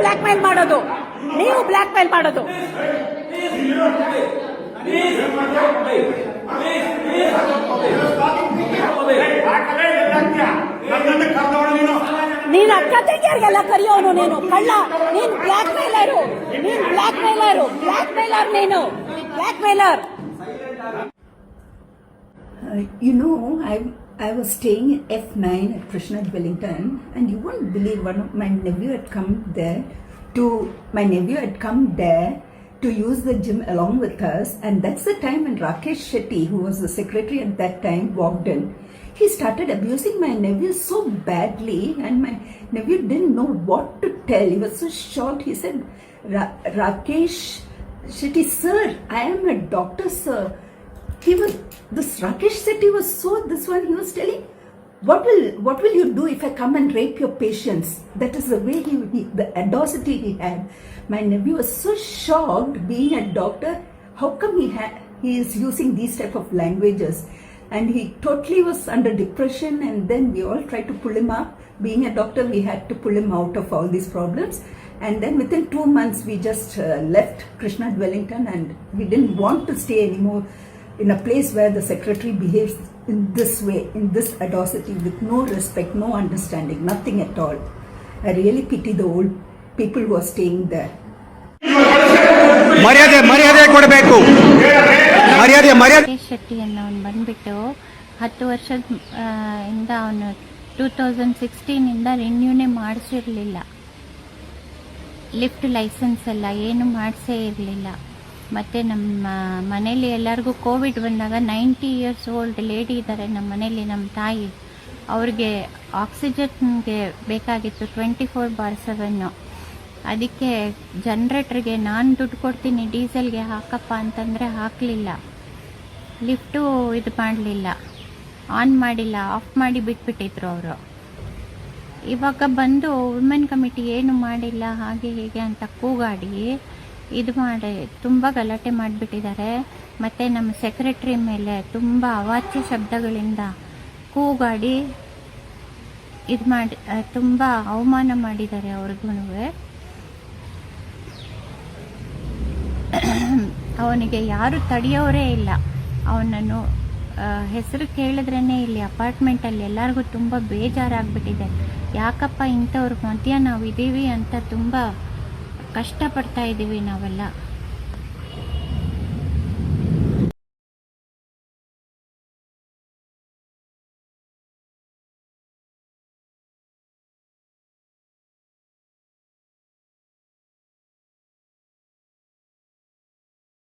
Black mail ಮಾಡೋದು. ನೀವು black mail ಮಾಡೋದು. ನೀನ್ ಅಕ್ಕ ತಂಗಿಯರಿಗೆಲ್ಲ ನೀನು. ಕಳ್ಳ ನೀನ್ ಬ್ಲಾಕ್ ಮೇಲರು ನೀನ್ ಬ್ಲಾಕ್ ಮೇಲರು ಬ್ಲಾಕ್ ಮೇಲರ್ ನೀನು. Blackmailer you know know, I was staying in F9 at Krishna Wellington, and you won't believe one of my nephew had come there to my nephew had come there to use the gym along with us, and that's the time when Rakesh Shetty, who was the secretary at that time, walked in. He started abusing my nephew so badly, and my nephew didn't know what to tell. He was so shocked. He said, Ra- Rakesh Shetty, sir, I am a doctor, sir he was this Rakesh Sethi was so this one he was telling what will what will you do if I come and rape your patients? That is the way he, he the audacity he had. My nephew was so shocked being a doctor. How come he had he is using these type of languages? And he totally was under depression and then we all tried to pull him up. Being a doctor, we had to pull him out of all these problems. And then within two months, we just uh, left Krishna Wellington and we didn't want to stay anymore in a place where the secretary behaves in this way, in this audacity, with no respect, no understanding, nothing at all. I really pity the old people who are staying there. ಮರ್ಯಾದೆ ಮರ್ಯಾದೆ ಕೊಡಬೇಕು ಮರ್ಯಾದೆ ಮರ್ಯಾದೆ ಶೆಟ್ಟಿ ಅನ್ನೋನು ಬಂದ್ಬಿಟ್ಟು ಹತ್ತು ವರ್ಷದ ಇಂದ ಅವನು ಟೂ ತೌಸಂಡ್ ಸಿಕ್ಸ್ಟೀನಿಂದ ರಿನ್ಯೂನೇ ಮಾಡಿಸಿರಲಿಲ್ಲ ಲಿಫ್ಟ್ ಲೈಸೆನ್ಸ್ ಎಲ್ಲ ಏನು ಮಾಡಿಸೇ ಇರಲಿಲ್ಲ ಮತ್ತು ನಮ್ಮ ಮನೇಲಿ ಎಲ್ಲರಿಗೂ ಕೋವಿಡ್ ಬಂದಾಗ ನೈಂಟಿ ಇಯರ್ಸ್ ಓಲ್ಡ್ ಲೇಡಿ ಇದ್ದಾರೆ ನಮ್ಮ ಮನೇಲಿ ನಮ್ಮ ತಾಯಿ. ಅವ್ರಿಗೆ ಆಕ್ಸಿಜನ್ಗೆ ಬೇಕಾಗಿತ್ತು ಟ್ವೆಂಟಿ ಫೋರ್ ಬಾರ್ ಸೆವೆನ್ನು ಅದಕ್ಕೆ ಜನ್ರೇಟ್ರಿಗೆ ನಾನು ದುಡ್ಡು ಕೊಡ್ತೀನಿ, ಡೀಸೆಲ್ಗೆ ಹಾಕಪ್ಪ ಅಂತಂದರೆ ಹಾಕಲಿಲ್ಲ. ಲಿಫ್ಟು ಇದು ಮಾಡಲಿಲ್ಲ. ಆನ್ ಮಾಡಿಲ್ಲ, ಆಫ್ ಮಾಡಿ ಬಿಟ್ಬಿಟ್ಟಿದ್ರು ಅವರು. ಇವಾಗ ಬಂದು ವುಮೆನ್ ಕಮಿಟಿ ಏನು ಮಾಡಿಲ್ಲ, ಹಾಗೆ ಹೀಗೆ ಅಂತ ಕೂಗಾಡಿ ಇದು ಮಾಡಿ ತುಂಬ ಗಲಾಟೆ ಮಾಡಿಬಿಟ್ಟಿದ್ದಾರೆ. ಮತ್ತು ನಮ್ಮ ಸೆಕ್ರೆಟ್ರಿ ಮೇಲೆ ತುಂಬ ಅವಾಚ್ಯ ಶಬ್ದಗಳಿಂದ ಕೂಗಾಡಿ ಇದು ಮಾಡಿ ತುಂಬ ಅವಮಾನ ಮಾಡಿದ್ದಾರೆ ಅವ್ರಿಗೂ ಅವನಿಗೆ ಯಾರು ತಡೆಯೋರೇ ಇಲ್ಲ. ಅವನನ್ನು ಹೆಸರು ಕೇಳಿದ್ರೇ ಇಲ್ಲಿ ಅಪಾರ್ಟ್ಮೆಂಟಲ್ಲಿ ಎಲ್ಲರಿಗೂ ತುಂಬ ಬೇಜಾರಾಗ್ಬಿಟ್ಟಿದೆ. ಯಾಕಪ್ಪ ಇಂಥವ್ರ ಮಧ್ಯ ನಾವು ಇದ್ದೀವಿ ಅಂತ ತುಂಬ ಕಷ್ಟಪಡ್ತಾ ಇದ್ದೀವಿ ನಾವೆಲ್ಲ.